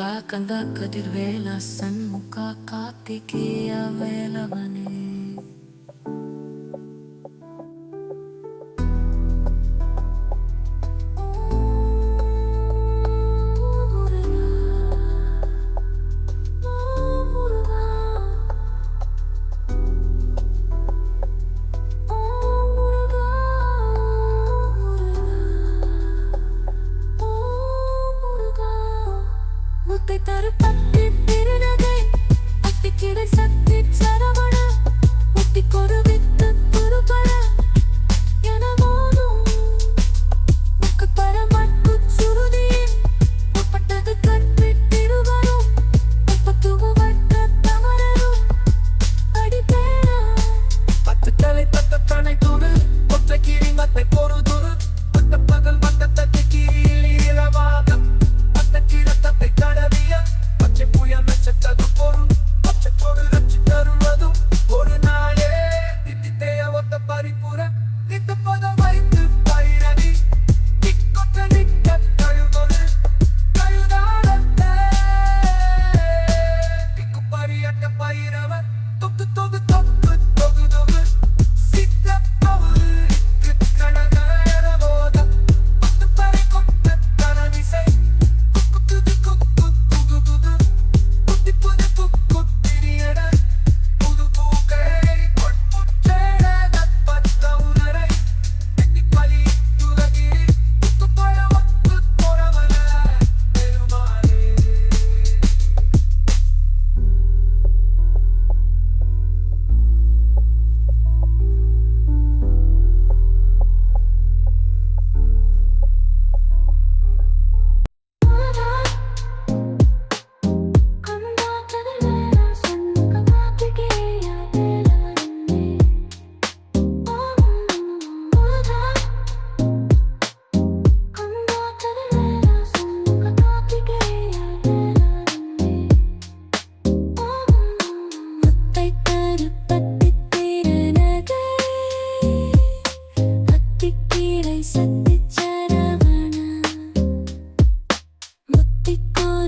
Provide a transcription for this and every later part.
కంద కదిర్వేళ సన్ముఖ కార్తికేయ వేలవనే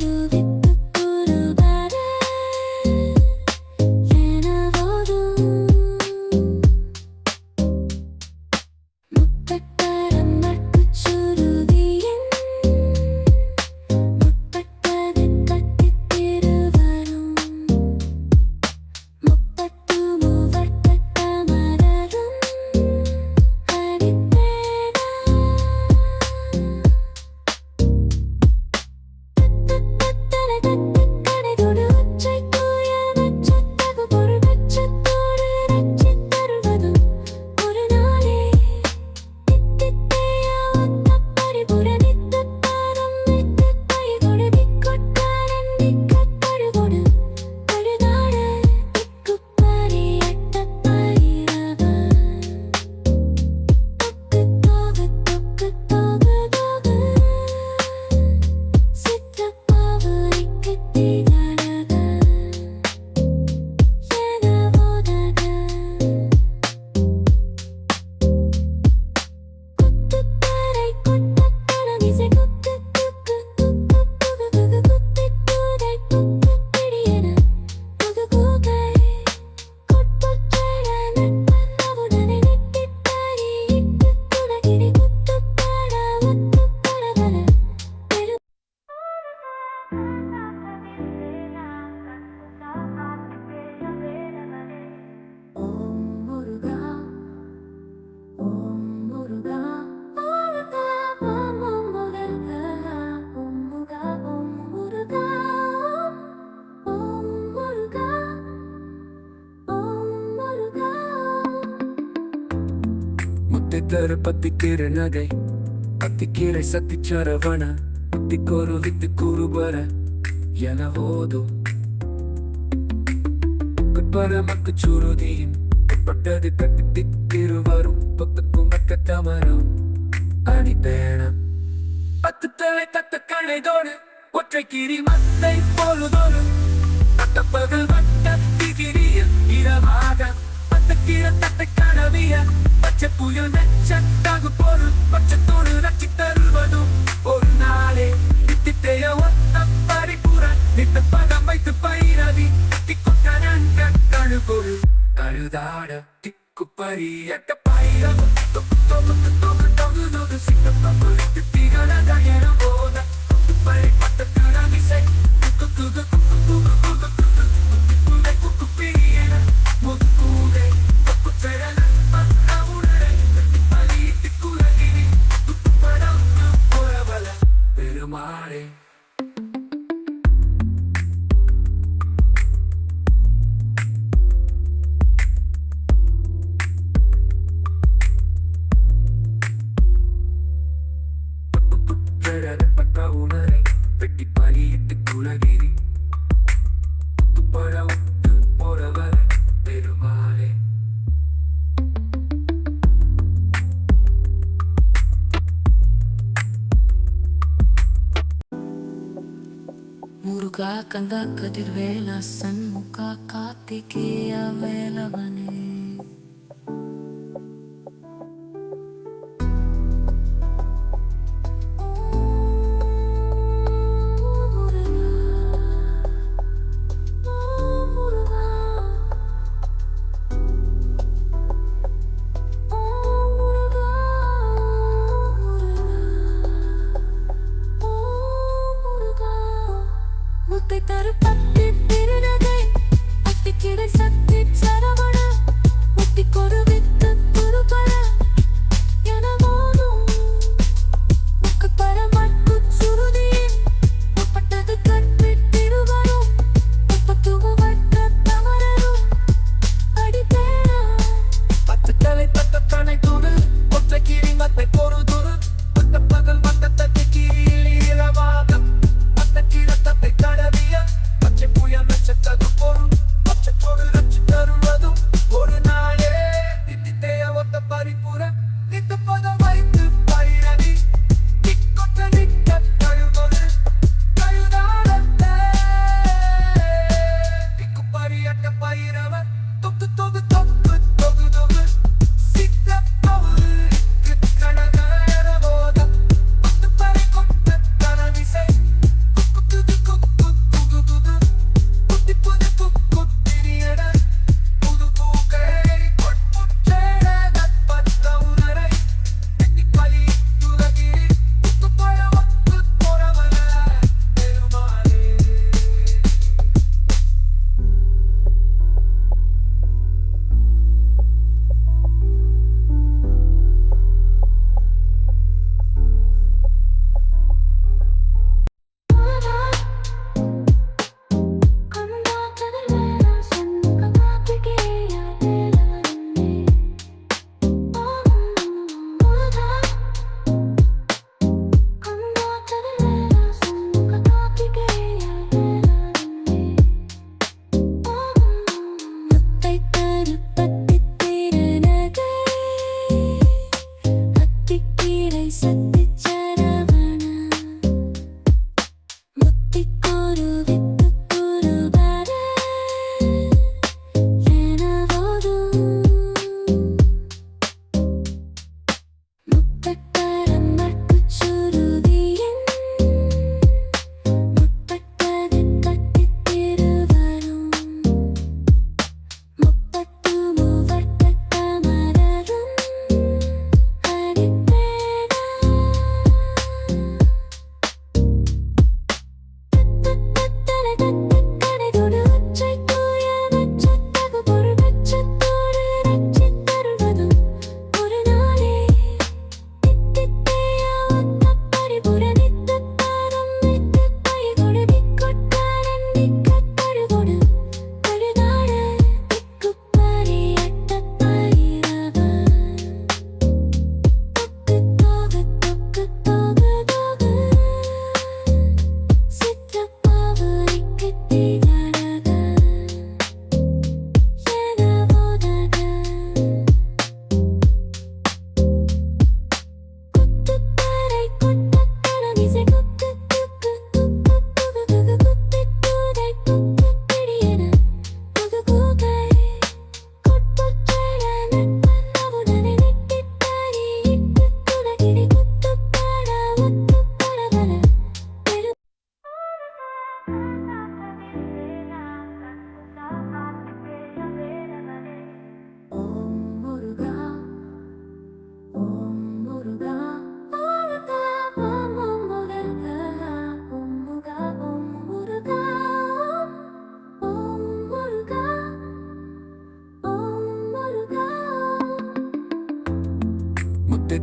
Ludovic கரு பத்திக்கீரை நகை. கத்திக்கீரை சத்திச்சரவண திக்கோரு வித்து கூறுபர என ஓது பரமக்கு சுருதியின் பட்டது கட்டு திக்கிருவரும் பக்கத்து மக்க தமரம். அடிபேணம் பத்து தலை தத்த கணைதோடு ஒற்றை கிரி மத்தை போலுதோடு பகல் வட்ட திகிரியில் இரவாக பத்து கீழ தத்தை கனவிய பச்சை புயல் மெச்சத்தாகு பொருள். பச்சத்தோடு நச்சி தருவதும் ஒரு நாளே. தித்தித்தைய ஒத்த பரிபுற நித்த பதம் வைத்து பைரவி. திக்குத்த நன்ற கழுபொரு கழுதாட திக்கு பரியட்ட பைரவு. தொகு தொகு தொகு தொகு தொகு சிக்கப்பப்பு திகழ தயரவோ. முருகா கந்தா கதிர்வேலா சண்முகா கார்த்திகேயா வேலவனே.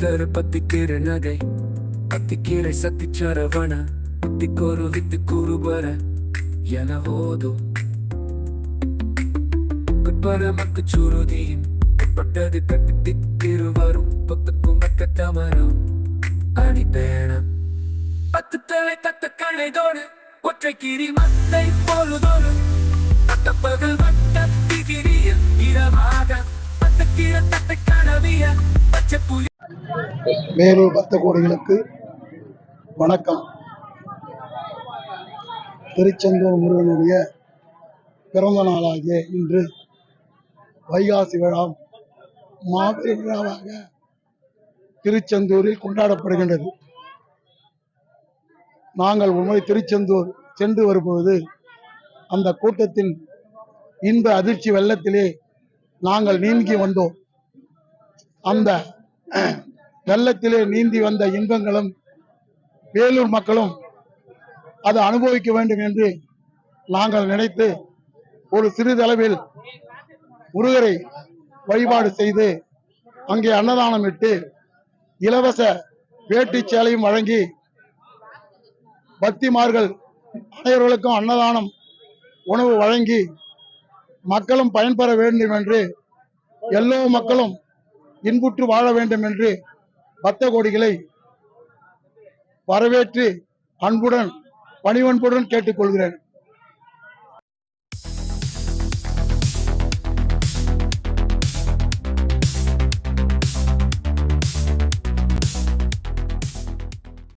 தரு பத்திக்கிற நகை. பத்திக்கீரை சத்தி சரவண புத்திக்கொரு வித்து கூறு வர என ஓதும் பரமக்கு சுருதியின் பட்டது கட்டு திக்கிரு வரும் பத்துக்கும் மக்க தமரம். அணி பேணம் பத்து தலை தத்த கணைதோடு ஒற்றை கிரி மத்தை பொழுதொரு. தத்த பகல் வட்ட திகிரியில் இரவாக பத்து கீர தத்தை கனவிய பச்சை புலி மேலூர் பக்த கோடிகளுக்கு வணக்கம். திருச்செந்தூர் முருகனுடைய பிறந்த நாளாகிய இன்று வைகாசி விழா மாபெரும் விழாவாக திருச்செந்தூரில் கொண்டாடப்படுகின்றது. நாங்கள் உண்மை திருச்செந்தூர் சென்று வரும்பொழுது அந்த கூட்டத்தின் இன்ப அதிர்ச்சி வெள்ளத்திலே நாங்கள் நீங்கி வந்தோம். அந்த வெள்ளத்திலே நீந்தி வந்த இன்பங்களும் வேலூர் மக்களும் அதை அனுபவிக்க வேண்டும் என்று நாங்கள் நினைத்து ஒரு சிறிதளவில் முருகரை வழிபாடு செய்து அங்கே அன்னதானம் இட்டு இலவச வேட்டி சேலையும் வழங்கி பக்திமார்கள் அனைவர்களுக்கும் அன்னதானம் உணவு வழங்கி மக்களும் பயன்பெற வேண்டும் என்று எல்லோ மக்களும் இன்புற்று வாழ வேண்டும் என்று பக்த கோடிகளை வரவேற்று அன்புடன் பணிவன்புடன் கேட்டுக்கொள்கிறேன்.